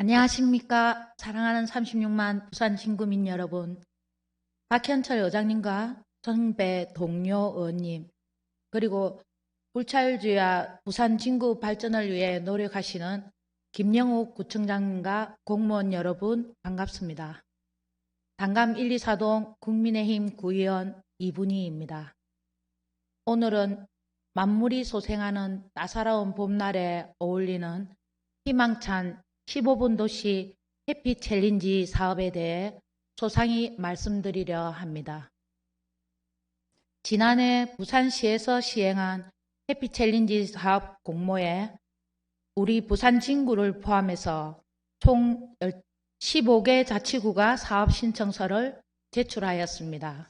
안녕하십니까. 사랑하는 36만 부산 친구민 여러분. 박현철 의장님과 선배 동료 의원님, 그리고 불찰주야 부산 진구 발전을 위해 노력하시는 김영욱 구청장님과 공무원 여러분 반갑습니다. 당감 1, 2, 4동 국민의힘 구의원 이분희입니다. 오늘은 만물이 소생하는 따사로운 봄날에 어울리는 희망찬 15분 도시 해피 챌린지 사업에 대해 소상히 말씀드리려 합니다. 지난해 부산시에서 시행한 해피 챌린지 사업 공모에 우리 부산 진구를 포함해서 총 15개 자치구가 사업 신청서를 제출하였습니다.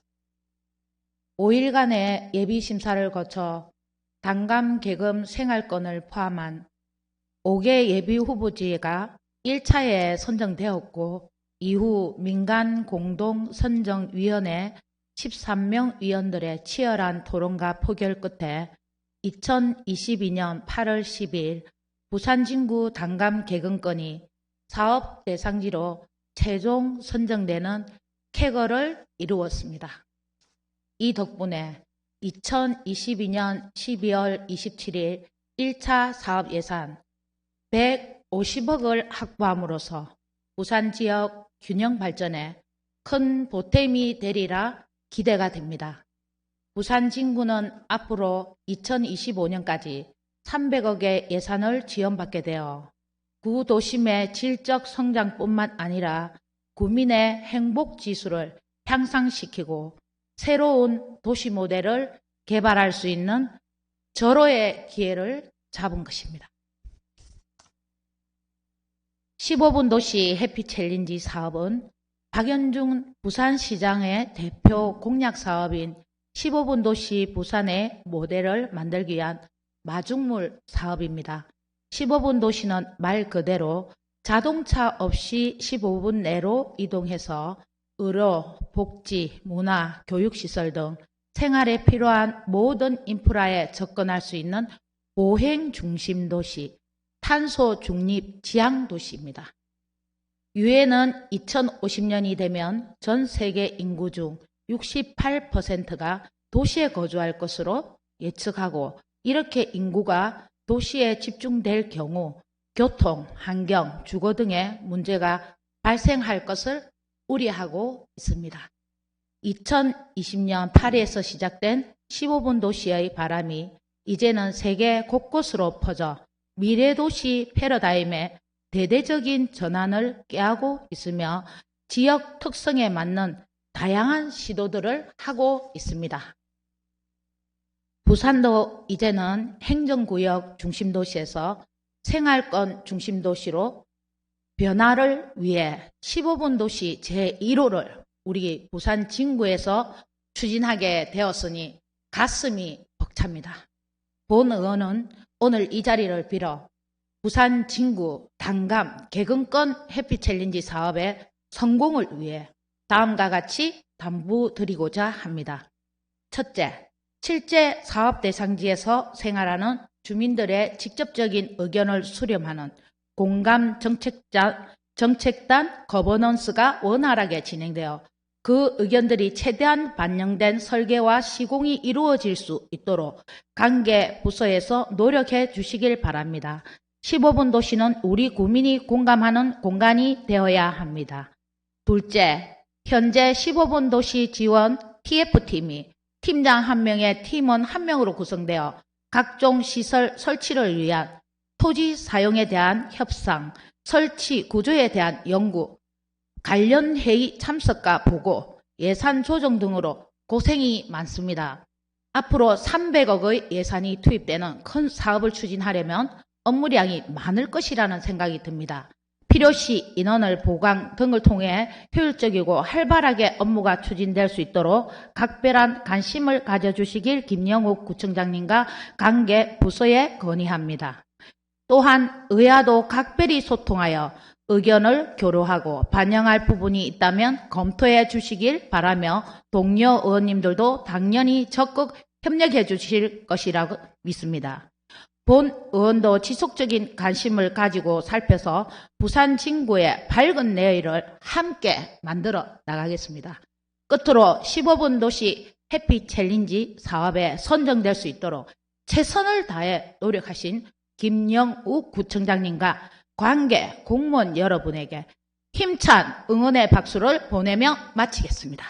5일간의 예비 심사를 거쳐 당감 계금 생활권을 포함한 5개 예비 후보지가 1차에 선정되었고 이후 민간 공동 선정위원회 13명 위원들의 치열한 토론과 포결 끝에 2022년 8월 10일 부산 진구 당감 개근건이 사업 대상지로 최종 선정되는 쾌거를 이루었습니다. 이 덕분에 2022년 12월 27일 1차 사업 예산 150억을 확보함으로써 부산 지역 균형 발전에 큰 보탬이 되리라 기대가 됩니다. 부산 진구는 앞으로 2025년까지 300억의 예산을 지원받게 되어 구도심의 질적 성장뿐만 아니라 구민의 행복 지수를 향상시키고 새로운 도시 모델을 개발할 수 있는 절호의 기회를 잡은 것입니다. 15분 도시 해피 챌린지 사업은 박연중 부산시장의 대표 공약 사업인 15분 도시 부산의 모델을 만들기 위한 마중물 사업입니다. 15분 도시는 말 그대로 자동차 없이 15분 내로 이동해서 의료, 복지, 문화, 교육시설 등 생활에 필요한 모든 인프라에 접근할 수 있는 보행 중심 도시, 탄소 중립 지향 도시입니다. 유엔은 2050년이 되면 전 세계 인구 중 68%가 도시에 거주할 것으로 예측하고 이렇게 인구가 도시에 집중될 경우 교통, 환경, 주거 등의 문제가 발생할 것을 우려하고 있습니다. 2020년 파리에서 시작된 15분 도시의 바람이 이제는 세계 곳곳으로 퍼져 미래도시 패러다임의 대대적인 전환을 깨하고 있으며 지역 특성에 맞는 다양한 시도들을 하고 있습니다. 부산도 이제는 행정구역 중심도시에서 생활권 중심도시로 변화를 위해 15분 도시 제1호를 우리 부산 진구에서 추진하게 되었으니 가슴이 벅찹니다. 본 의원은 오늘 이 자리를 빌어 부산 진구 당감 개근권 해피 챌린지 사업의 성공을 위해 다음과 같이 담부드리고자 합니다. 첫째, 실제 사업 대상지에서 생활하는 주민들의 직접적인 의견을 수렴하는 공감 정책자, 정책단 거버넌스가 원활하게 진행되어 그 의견들이 최대한 반영된 설계와 시공이 이루어질 수 있도록 관계 부서에서 노력해 주시길 바랍니다. 15분 도시는 우리 국민이 공감하는 공간이 되어야 합니다. 둘째, 현재 15분 도시 지원 TF팀이 팀장 한 명의 팀원 한 명으로 구성되어 각종 시설 설치를 위한 토지 사용에 대한 협상, 설치 구조에 대한 연구, 관련 회의 참석과 보고, 예산 조정 등으로 고생이 많습니다. 앞으로 300억의 예산이 투입되는 큰 사업을 추진하려면 업무량이 많을 것이라는 생각이 듭니다. 필요시 인원을 보강 등을 통해 효율적이고 활발하게 업무가 추진될 수 있도록 각별한 관심을 가져주시길 김영욱 구청장님과 관계 부서에 건의합니다. 또한 의아도 각별히 소통하여 의견을 교류하고 반영할 부분이 있다면 검토해 주시길 바라며 동료 의원님들도 당연히 적극 협력해 주실 것이라고 믿습니다. 본 의원도 지속적인 관심을 가지고 살펴서 부산 진구의 밝은 내일을 함께 만들어 나가겠습니다. 끝으로 15분 도시 해피 챌린지 사업에 선정될 수 있도록 최선을 다해 노력하신 김영욱 구청장님과 관계 공무원 여러분에게 힘찬 응원의 박수를 보내며 마치겠습니다.